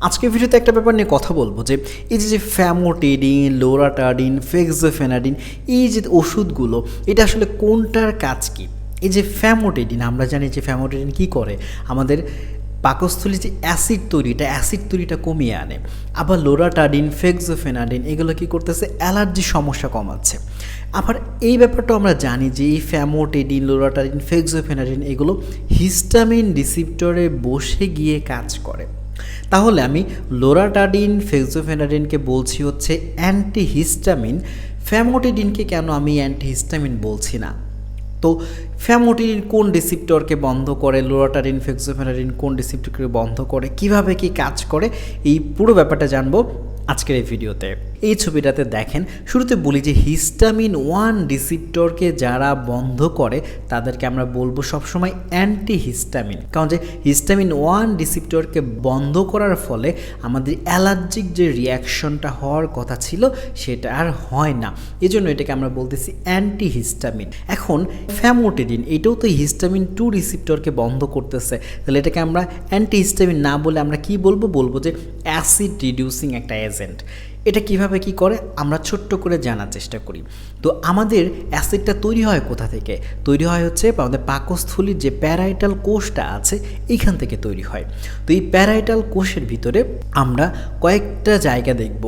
আজকের ভিডিওতে একটা ব্যাপার নিয়ে কথা বলব যে এই যে যে ফ্যামোটিডিন, লোরাটাডিন, ফেক্সোফেনাডিন, এই যে ওষুধগুলো, এটা আসলে কোনটার কাজ কি? এই যে ফ্যামোটেডিন, আমরা জানি যে ফ্যামোটেডিন কি করে? আমাদের পাকস্থলী যে অ্যাসিড তৈরিটা অ্যাসিড তৈরিটা কমিয়ে আনে। আবার লোরাটাডিন, ফেক্সোফেনাডিন, এগুলো কি করতেছে? অ্যালার্জির সমস্যা কমাচ্ছে। আবার এই ব্যাপারটা আমরা জানি যে এই ফ্যামোটেডিন, লোরাটাডিন, ফেক্সোফেনাডিন, এগুলো হিস্টামিন রিসিপ্টরে বসে গিয়ে কাজ করে। তাহলে আমি লোরাটাডিন, ফেক্সোফেনাডিনকে বলছি হচ্ছে অ্যান্টিহিস্টামিন। ফ্যামোটিডিনকে কেন আমি অ্যান্টিহিস্টামিন বলছি না? তো ফ্যামোটিডিন কোন রিসিপ্টরকে বন্ধ করে লোরাটারিন ফেক্সোফেনাডিন কোন রিসিপ্টরকে বন্ধ করে, কীভাবে কি কাজ করে, এই পুরো ব্যাপারটা জানব আজকের এই ভিডিওতে। এই ছবিটাতে দেখেন, শুরুতে বলি যে হিস্টামিন ওয়ান রিসিপ্টরকে যারা বন্ধ করে, তাদেরকে আমরা বলব সবসময় অ্যান্টি হিস্টামিন কারণ যে হিস্টামিন ওয়ান রিসিপ্টরকে বন্ধ করার ফলে আমাদের অ্যালার্জিক যে রিয়াকশনটা হওয়ার কথা ছিল, সেটা আর হয় না। এই জন্য এটাকে আমরা বলতেছি অ্যান্টি হিস্টামিন এখন ফ্যামোটিডিন, এটাও তো হিস্টামিন টু রিসিপ্টরকে বন্ধ করতেছে। তাহলে এটাকে আমরা অ্যান্টি হিস্টামিন না বলে আমরা কি বলব? বলব যে অ্যাসিড রিডিউসিং একটা এজেন্ট। এটা কীভাবে কি করে? আমরা ছোট্ট করে জানার চেষ্টা করি। তো আমাদের অ্যাসিডটা তৈরি হয় কোথা থেকে? তৈরি হয় হচ্ছে আমাদের পাকস্থলীর যে প্যারাইটাল কোষটা আছে, এইখান থেকে তৈরি হয়। তো এই প্যারাইটাল কোষের ভিতরে আমরা কয়েকটা জায়গা দেখব।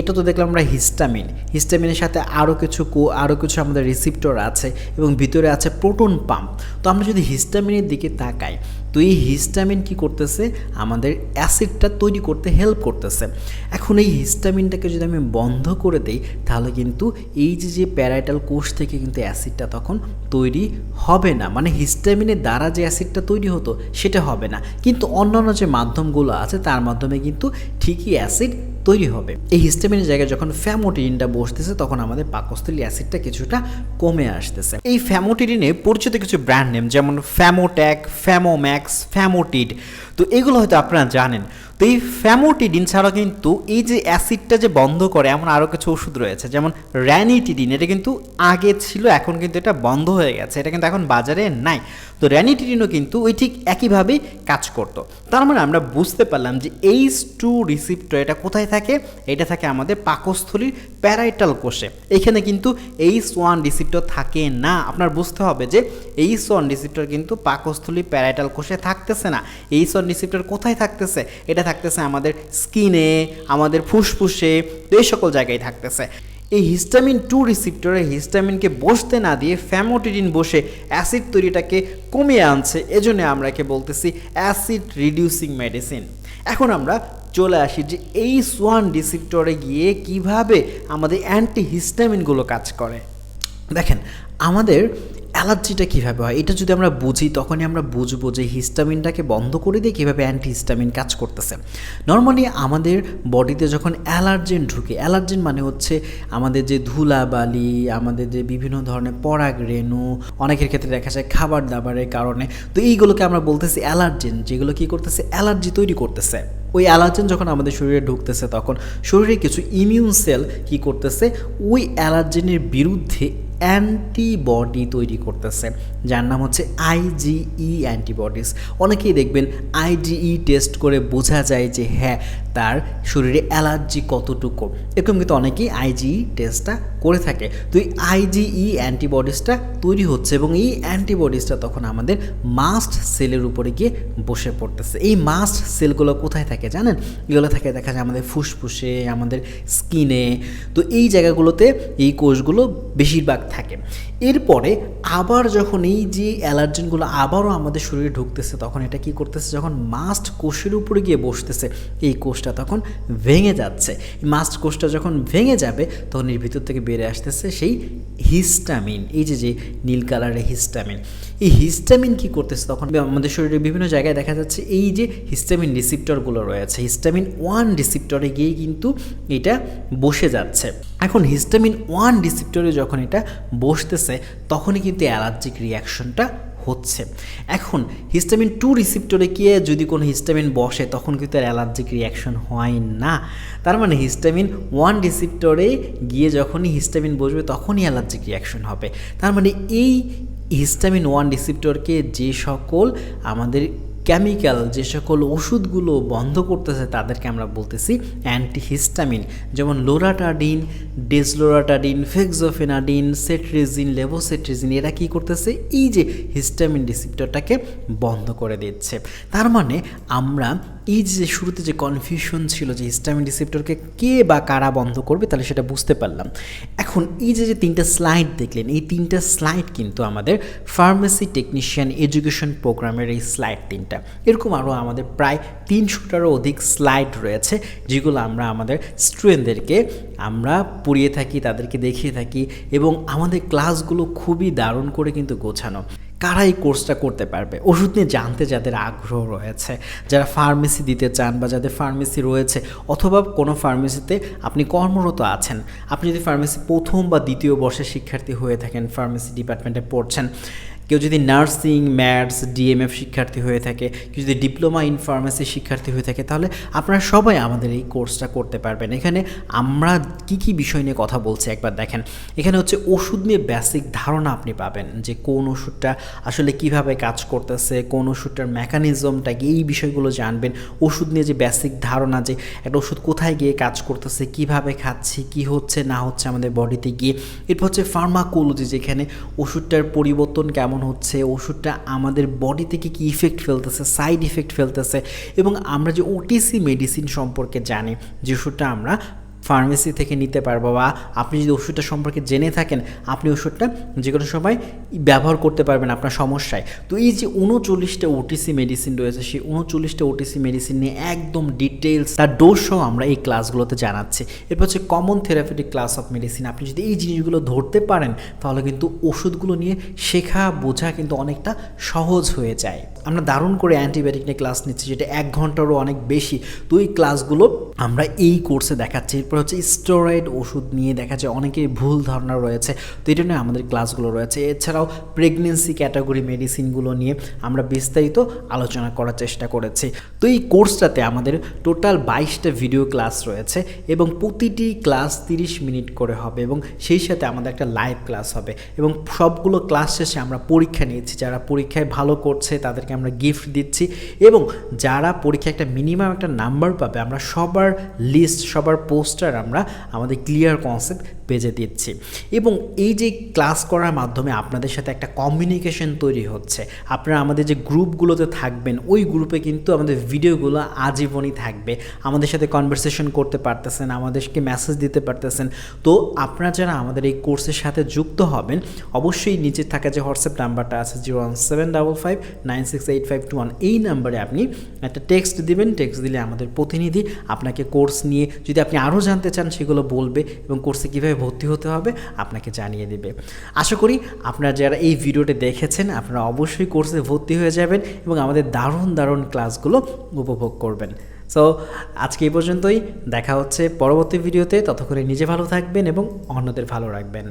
এটা তো দেখলাম আমরা হিস্টামিন। হিস্টামিনের সাথে আরও কিছু কো আরও কিছু আমাদের রিসিপ্টর আছে এবং ভিতরে আছে প্রোটন পাম্প। তো আমরা যদি হিস্টামিনের দিকে তাকাই তো এই হিস্টামিন কি করতেছে? আমাদের অ্যাসিডটা তৈরি করতে হেল্প করতেছে। এখন এই হিস্টামিনটাকে যদি আমি বন্ধ করে দেই, তাহলে কিন্তু এই যে যে প্যারাইটাল কোষ থেকে কিন্তু অ্যাসিডটা তখন তৈরি হবে না। মানে হিস্টামিনের দ্বারা যে অ্যাসিডটা তৈরি হতো, সেটা হবে না। কিন্তু অন্যান্য যে মাধ্যমগুলো আছে, তার মাধ্যমে কিন্তু ঠিকই অ্যাসিড তৈরি হবে। এই হিস্টামিনের জায়গায় যখন ফ্যামোটিডিনটা বসতেছে, তখন আমাদের পাকস্থলী অ্যাসিডটা কিছুটা কমে আসতেছে। এই ফ্যামোটিডিনে পরিচিত কিছু ব্র্যান্ড নেম যেমন ফ্যামোট্যাক ফ্যামোম্যাক্স ফ্যামোটিড তো এগুলো হয়তো আপনারা জানেন। তো এই ফ্যামোটিডিন ছাড়া কিন্তু এই যে অ্যাসিডটা যে বন্ধ করে, এমন আরও কিছু ওষুধ রয়েছে, যেমন র্যানিটিডিন এটা কিন্তু আগে ছিল, এখন কিন্তু এটা বন্ধ হয়ে গেছে, এটা কিন্তু এখন বাজারে নাই। তো র্যানিটিডিনও কিন্তু ওই ঠিক একইভাবেই কাজ করতো। তার মানে আমরা বুঝতে পারলাম যে এইচ টু রিসিপ্টর এটা কোথায় থাকে? এটা থাকে আমাদের পাকস্থলীর প্যারাইটাল কোষে। এখানে কিন্তু এইচ ওয়ান রিসিপ্টর থাকে না। আপনার বুঝতে হবে যে এইচ ওয়ান রিসিপ্টর কিন্তু পাকস্থলী প্যারাইটাল কোষে থাকতেছে না। এইচ ওয়ান রিসিপ্টর কোথায় থাকতেছে? এটা থাকতেছে আমাদের স্কিনে, আমাদের ফুসফুসে, তো এই সকল জায়গায় থাকতেছে। এই হিস্টামিন টু রিসিপ্টরে হিস্টামিনকে বসতে না দিয়ে ফ্যামোটিডিন বসে অ্যাসিড তৈরিটাকে কমিয়ে আনছে, এজন্য আমরা একে বলতেছি অ্যাসিড রিডিউসিং মেডিসিন। এখন আমরা চলে আসি যে এই সোয়ান রিসিপ্টরে গিয়ে কীভাবে আমাদের অ্যান্টি হিস্টামিনগুলো কাজ করে। দেখেন, আমাদের অ্যালার্জিটা কীভাবে হয়? এটা যদি আমরা বুঝি, তখনই আমরা বুঝব যে হিস্টামিনটাকে বন্ধ করে দিয়ে কীভাবে অ্যান্টি হিস্টামিন কাজ করতেছে। নর্মালি আমাদের বডিতে যখন অ্যালার্জেন ঢুকে, অ্যালার্জেন মানে হচ্ছে আমাদের যে ধুলাবালি, আমাদের যে বিভিন্ন ধরনের পরাগ রেণু, অনেকের ক্ষেত্রে দেখা যায় খাবার দাবারের কারণে। তো এইগুলোকে আমরা বলতেছি অ্যালার্জেন, যেগুলো কী করতেছে? অ্যালার্জি তৈরি করতেছে। ওই অ্যালার্জেন যখন আমাদের শরীরে ঢুকতেছে তখন শরীরে কিছু ইমিউন সেল কি করতেছে? ওই অ্যালার্জেনের বিরুদ্ধে অ্যান্টিবডি তৈরি করতেছে। যার নাম হচ্ছে আইজিই অ্যান্টিবডিস অনেকেই দেখবেন আইজিই টেস্ট করে বোঝা যায় যে হ্যাঁ তার শরীরে অ্যালার্জি কতটুকু। এরকম কিন্তু অনেকেই আইজিই টেস্টটা করে থাকে। তো এই আইজিই অ্যান্টিবডিসটা তৈরি হচ্ছে এবং এই অ্যান্টিবডিসটা তখন আমাদের মাস্ট সেলের উপরে গিয়ে বসে পড়তেছে। এই মাস্ট সেলগুলো কোথায় থাকে জানেন? এগুলো থাকে দেখা যায় আমাদের ফুসফুসে, আমাদের স্কিনে তো এই জায়গাগুলোতে এই কোষগুলো বেশিরভাগ থাকে। এরপরে আবার যখন এই যে অ্যালার্জেনগুলো আবারও আমাদের শরীরে ঢুকতেছে, তখন এটা কি করতেছে? যখন মাস্ট কোষের উপরে গিয়ে বসতেছে, এই কোষটা তখন ভেঙে যাচ্ছে। মাস্ট কোষটা যখন ভেঙে যাবে, তখন এর ভিতর থেকে বেড়ে আসতেছে সেই হিস্টামিন, এই যে যে নীল কালারের হিস্টামিন। এই হিস্টামিন কি করতেছে? তখন আমাদের শরীরে বিভিন্ন জায়গায় দেখা যাচ্ছে এই যে হিস্টামিন রিসিপ্টরগুলো রয়েছে। হিস্টামিন ওয়ান রিসিপ্টরে গিয়ে কিন্তু এটা বসে যাচ্ছে। এখন হিস্টামিন ওয়ান রিসিপ্টরে যখন এটা বসতেছে, তখনই কিন্তু অ্যালার্জিক রিয়াকশনটা হচ্ছে। এখন হিস্টামিন টু রিসিপ্টরে গিয়ে যদি কোনো হিস্টামিন বসে, তখন কিন্তু আর অ্যালার্জিক রিয়াকশন হয় না। তার মানে হিস্টামিন ওয়ান রিসিপ্টরে গিয়ে যখনই হিস্টামিন বসবে, তখনই অ্যালার্জিক রিয়াকশন হবে। তার মানে এই হিস্টামিন ওয়ান রিসিপ্টরকে যে সকল আমাদের কেমিক্যাল যে সকল ওষুধগুলো বন্ধ করতেছে, তাদেরকে আমরা বলতেছি অ্যান্টিহিস্টামিন যেমন loratadine desloratadine fexofenadine cetirizine levocetirizine এরা কী করতেছে? এই যে হিস্টামিন রিসিপ্টরটাকে বন্ধ করে দিচ্ছে। তার মানে আমরা এই যে শুরুতে যে কনফিউশন ছিল যে হিস্টামিন রিসেপ্টরকে কে বা কারা বন্ধ করবে, তাহলে সেটা বুঝতে পারলাম। এখন এই যে যে তিনটা স্লাইড দেখলেন, এই তিনটা স্লাইড কিন্তু আমাদের ফার্মেসি টেকনিশিয়ান এডুকেশন প্রোগ্রামের এই স্লাইড তিনটা। এরকম আরও আমাদের প্রায় তিনশোটারও অধিক স্লাইড রয়েছে, যেগুলো আমরা আমাদের স্টুডেন্টদেরকে আমরা পড়িয়ে থাকি, তাদেরকে দেখিয়ে থাকি এবং আমাদের ক্লাসগুলো খুবই দারুণ করে কিন্তু গোছানো। কারা এই কোর্সটা করতে পারবে। ওষুধ নিয়ে জানতে যাদের আগ্রহ রয়েছে, যারা ফার্মেসি দিতে চান বা যাদের ফার্মেসি রয়েছে, অথবা কোনো ফার্মেসিতে আপনি কর্মরত আছেন, আপনি যদি ফার্মেসি প্রথম বা দ্বিতীয় বর্ষের শিক্ষার্থী হয়ে থাকেন ফার্মেসি ডিপার্টমেন্টে পড়ছেন কেউ যদি নার্সিং, ম্যাথস, ডিএমএফ শিক্ষার্থী হয়ে থাকে, কেউ যদি ডিপ্লোমা ইন ফার্মেসি শিক্ষার্থী হয়ে থাকে, তাহলে আপনারা সবাই আমাদের এই কোর্সটা করতে পারবেন। এখানে আমরা কি কি বিষয় নিয়ে কথা বলছি একবার দেখেন। এখানে হচ্ছে ওষুধ নিয়ে বেসিক ধারণা আপনি পাবেন যে কোন ওষুধটা আসলে কীভাবে কাজ করতেছে, কোন ওষুধটার মেকানিজমটা কি, এই বিষয়গুলো জানবেন। ওষুধ নিয়ে যে বেসিক ধারণা যে একটা ওষুধ কোথায় গিয়ে কাজ করতেছে, কীভাবে খাচ্ছি, কি হচ্ছে, না হচ্ছে আমাদের বডিতে গিয়ে। এরপর হচ্ছে ফার্মাকোলজি যেখানে ওষুধটার পরিবর্তন কেমন হচ্ছে ওষুধটা আমাদের বডি থেকে কী ইফেক্ট ফেলতেছে সাইড ইফেক্ট ফেলতেছে এবং আমরা যে ওটিসি মেডিসিন সম্পর্কে জানি, যে ওষুধটা আমরা ফার্মেসি থেকে নিতে পারব বা আপনি যদি ওষুধটা সম্পর্কে জেনে থাকেন, আপনি ওষুধটা যে কোনো সময় ব্যবহার করতে পারবেন আপনার সমস্যায়। তো এই যে উনচল্লিশটা ওটিসি মেডিসিন রয়েছে, সেই উনচল্লিশটা ওটিসি মেডিসিন নিয়ে একদম ডিটেলস তার ডোজ সহ আমরা এই ক্লাসগুলোতে জানাচ্ছি। এরপর হচ্ছে common therapeutic class of medicine আপনি যদি এই জিনিসগুলো ধরতে পারেন, তাহলে কিন্তু ওষুধগুলো নিয়ে শেখা, বোঝা কিন্তু অনেকটা সহজ হয়ে যায়। আমরা দারুণ করে অ্যান্টিবায়োটিক নিয়ে ক্লাস নিচ্ছি, যেটা এক ঘন্টারও অনেক বেশি। তো এই ক্লাসগুলো আমরা এই কোর্সে দেখাচ্ছি। এরপর হচ্ছে স্টেরয়েড ওষুধ নিয়ে দেখা যায় অনেকের ভুল ধারণা রয়েছে। তো এটা নিয়ে আমাদের ক্লাসগুলো রয়েছে। এছাড়াও প্রেগনেন্সি ক্যাটাগরি মেডিসিনগুলো নিয়ে আমরা বিস্তারিত আলোচনা করার চেষ্টা করেছি। তো এই কোর্সটাতে আমাদের টোটাল বাইশটা ভিডিও ক্লাস রয়েছে এবং প্রতিটি ক্লাস তিরিশ মিনিট করে হবে এবং সেই সাথে আমাদের একটা লাইভ ক্লাস হবে এবং সবগুলো ক্লাস শেষে আমরা পরীক্ষা নিয়েছি। যারা পরীক্ষায় ভালো করছে তাদেরকে আমরা গিফট দিচ্ছি এবং যারা পরীক্ষায় একটা মিনিমাম একটা নাম্বার পাবে, আমরা সবার লিস্ট সবার পোস্টার আমরা আমাদের ক্লিয়ার কনসেপ্ট পেজে দিচ্ছি। এবং এই যে ক্লাস করার মাধ্যমে আপনাদের সাথে একটা কমিউনিকেশন তৈরি হচ্ছে, আপনারা আমাদের যে গ্রুপগুলোতে থাকবেন, ওই গ্রুপে কিন্তু আমাদের ভিডিওগুলো আজীবনই থাকবে। আমাদের সাথে কনভারসেশন করতে পারতেছেন, আমাদেরকে মেসেজ দিতে পারতেছেন। তো আপনারা যারা আমাদের এই কোর্সের সাথে যুক্ত হবেন, অবশ্যই নিচে থাকা যে হোয়াটসঅ্যাপ নাম্বারটা আছে zero one seven double five nine six eight five two one এই নাম্বারে আপনি একটা টেক্সট দিবেন। টেক্সট দিলে আমাদের প্রতিনিধি আপনাকে কোর্স নিয়ে, যদি আপনি আরও জানতে চান, সেগুলো বলবে এবং কোর্সে কীভাবে ভর্তি হতে হবে, আপনাকে জানিয়ে দেবে। আশা করি আপনারা যারা এই ভিডিওটি দেখেছেন, আপনারা অবশ্যই কোর্সে ভর্তি হয়ে যাবেন এবং আমাদের দারুণ দারুণ ক্লাসগুলো উপভোগ করবেন। সো আজকে এই পর্যন্তই। দেখা হচ্ছে পরবর্তী ভিডিওতে। ততক্ষণে নিজে ভালো থাকবেন এবং অন্যদের ভালো রাখবেন।